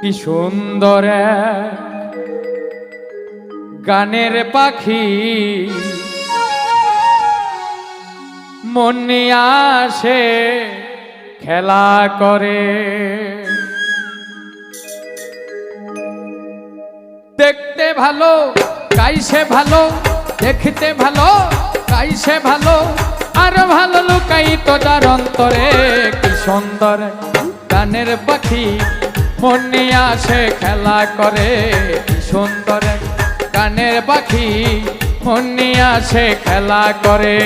কি সুন্দর গানের পাখি। মন আসে, খেলা করে। দেখতে ভালো, গাইছে ভালো, দেখতে ভালো, গাইছে ভালো, আর ভালো লুকাই তো যার অন্তরে। কি সুন্দর গানের পাখি। মন নিয়ে খেলা করে। সুন্দর গানের পাখি। মন নিয়ে খেলা করে।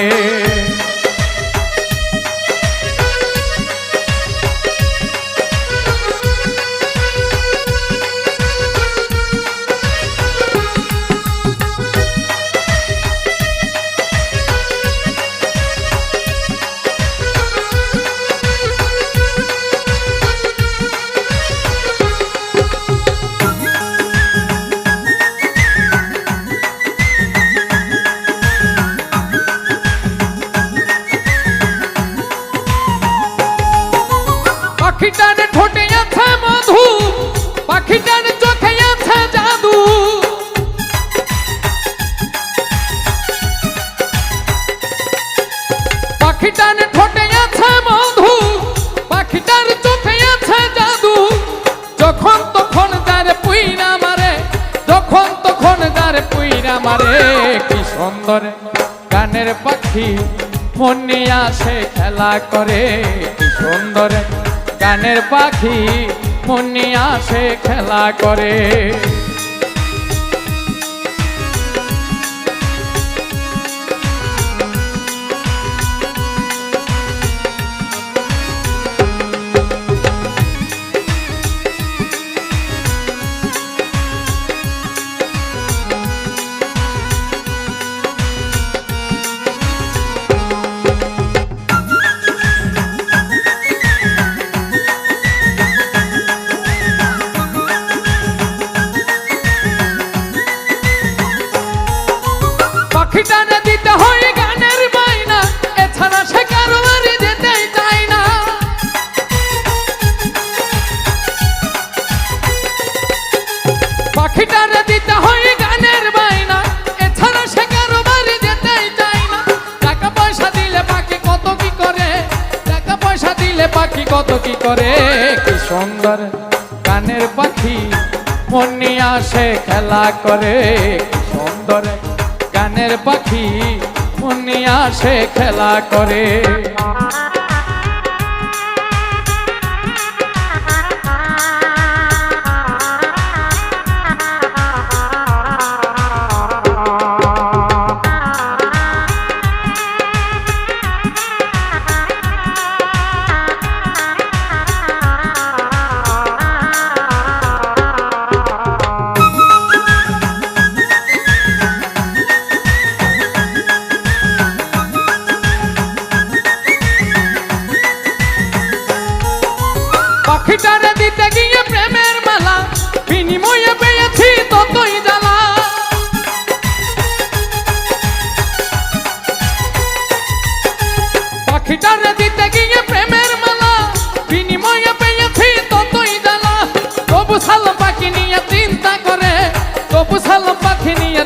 পাখিটার ঠোঁটে আছে মধু, পাখিটার চোখে আছে জাদু। পাখিটার ঠোঁটে আছে মধু, পাখিটার চোখে আছে জাদু। যখন তখন যার পুইরা মারে, যখন তখন যার পাখি, মন আসে খেলা করে, কি সুন্দর গানের পাখি মন নিয়ে আসে খেলা করে। পাখিটানে দিতে হয় গানের বাইনা এছাড়া সে কারও বাড়ি যেতেই না। পাখিটারে দিতে হয় গানের বাইনা এছাড়া সে কারও বাড়ি যেতেই না। টাকা পয়সা দিলে পাখি কত কি করে? টাকা পয়সা দিলে পাখি কত কি করে? কি সুন্দর গানের পাখি, মন নিয়ে আসে খেলা করে। সুন্দর গানের পাখি মুনিয়া সে খেলা করে।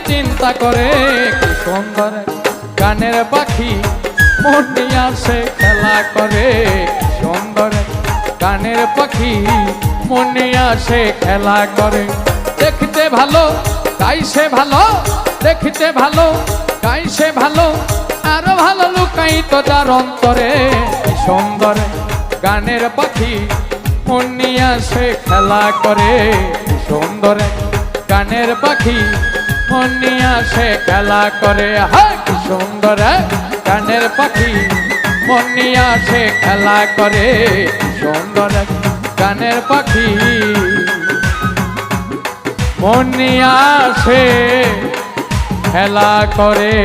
চিন্তা করে সুন্দর গানের পাখি মন আসে, খেলা করে সুন্দর গানের পাখি মনে আসে, খেলা করে। দেখতে ভালো গাইছে ভালো, দেখতে ভালো গাইছে ভালো, আরও ভালো লুকাই তো তার অন্তরে। সুন্দর গানের পাখি মনে আসে, খেলা করে সুন্দর গানের পাখি মনে আসে, খেলা করে। হ্যাঁ কি সুন্দর কানের পাখি। মনে আসে, খেলা করে সুন্দর কানের পাখি। মনে আসে, খেলা করে।